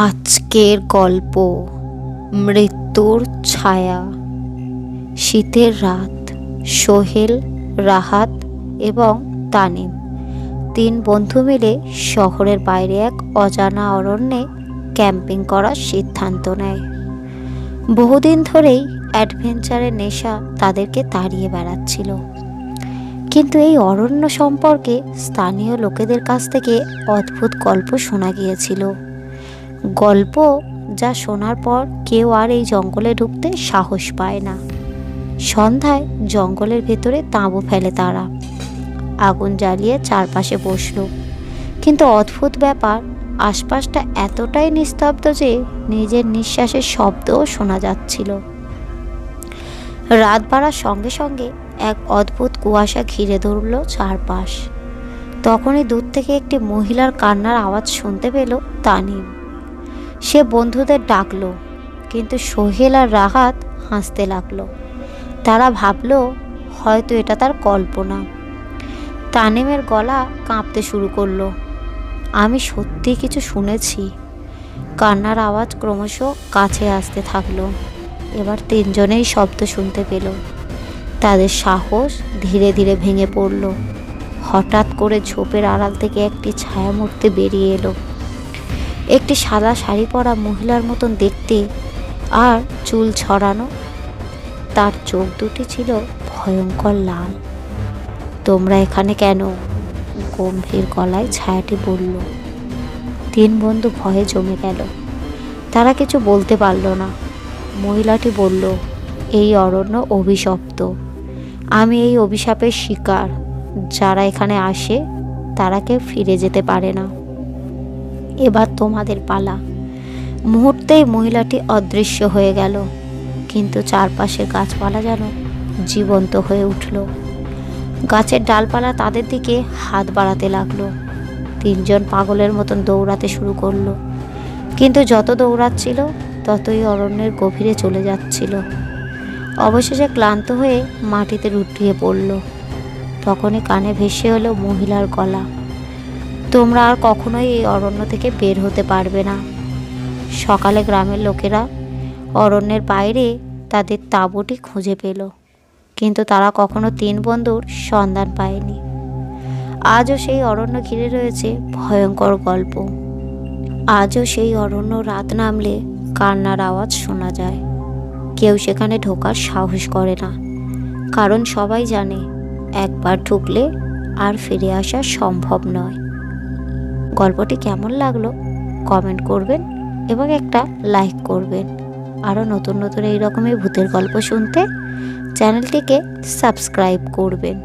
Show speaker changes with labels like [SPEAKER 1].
[SPEAKER 1] আজকের গল্প, মৃত্যুর ছায়া। শীতের রাত, সোহেল, রাহাত এবং তানিম। তিন বন্ধু মিলে শহরের বাইরে এক অজানা অরণ্যে ক্যাম্পিং করার সিদ্ধান্ত নেয়। বহুদিন ধরেই অ্যাডভেঞ্চারের নেশা তাদেরকে তাড়িয়ে বেড়াচ্ছিল। কিন্তু এই অরণ্য সম্পর্কে স্থানীয় লোকেদের কাছ থেকে অদ্ভুত গল্প শোনা গিয়েছিল। গল্প যা শোনার পর কেউ আর এই জঙ্গলে ঢুকতে সাহস পায় না। সন্ধ্যায় জঙ্গলের ভেতরে তাঁবু ফেলে তারা। আগুন জ্বালিয়ে চারপাশে বসল। কিন্তু অদ্ভুত ব্যাপার, আশপাশটা এতটাই নিস্তব্ধ যে নিজের নিঃশ্বাসের শব্দও শোনা যাচ্ছিল। রাত বাড়ার সঙ্গে সঙ্গে এক অদ্ভুত কুয়াশা ঘিরে ধরল চারপাশ। তখনই দূর থেকে একটি মহিলার কান্নার আওয়াজ শুনতে পেল তানিম। সে বন্ধুদের ডাকলো, কিন্তু সোহেল আর রাহাত হাসতে লাগল। তারা ভাবলো, হয়তো এটা তার কল্পনা। তানিমের গলা কাঁপতে শুরু করল। আমি সত্যি কিছু শুনেছি। কান্নার আওয়াজ ক্রমশ কাছে আসতে থাকল। এবার তিনজনেই শব্দ শুনতে পেল। তাদের সাহস ধীরে ধীরে ভেঙে পড়ল। হঠাৎ করে ঝোপের আড়াল থেকে একটি ছায়ামূর্তি বেরিয়ে এলো। একটি সাদা শাড়ি পরা মহিলার মতন দেখতে আর চুল ছড়ানো। তার চোখ দুটি ছিল ভয়ঙ্কর লাল। তোমরা এখানে কেন? গম্ভীর গলায় ছায়াটি বলল। তিন বন্ধু ভয়ে জমে গেল। তারা কিছু বলতে পারল না। মহিলাটি বলল, এই অরণ্য অভিশপ্ত। আমি এই অভিশাপের শিকার। যারা এখানে আসে, তারা কেউ ফিরে যেতে পারে না। এবার তোমাদের পালা। মুহূর্তেই মহিলাটি অদৃশ্য হয়ে গেল, কিন্তু চারপাশের গাছপালা যেন জীবন্ত হয়ে উঠল। গাছের ডালপালা তাদের দিকে হাত বাড়াতে লাগল। তিনজন পাগলের মতন দৌড়াতে শুরু করল। কিন্তু যত দৌড়াচ্ছিল, ততই অরণ্যের গভীরে চলে যাচ্ছিল। অবশেষে ক্লান্ত হয়ে মাটিতে লুটিয়ে পড়ল। তখনই কানে ভেসে এলো মহিলার গলা। তোমরা আর কখনোই এই অরণ্য থেকে বের হতে পারবে না। সকালে গ্রামের লোকেরা অরণ্যের বাইরে তাদের তাঁবুটি খুঁজে পেল, কিন্তু তারা কখনো তিন বন্ধুর সন্ধান পায়নি। আজও সেই অরণ্য ঘিরে রয়েছে ভয়ঙ্কর গল্প। আজও সেই অরণ্য রাত নামলে কান্নার আওয়াজ শোনা যায়। কেউ সেখানে ঢোকার সাহস করে না, কারণ সবাই জানে একবার ঢুকলে আর ফিরে আসা সম্ভব নয়। গল্পটি কেমন লাগল কমেন্ট করবেন এবং একটা লাইক করবেন। আরও নতুন নতুন এই রকমের ভূতের গল্প শুনতে চ্যানেলটিকে সাবস্ক্রাইব করবেন।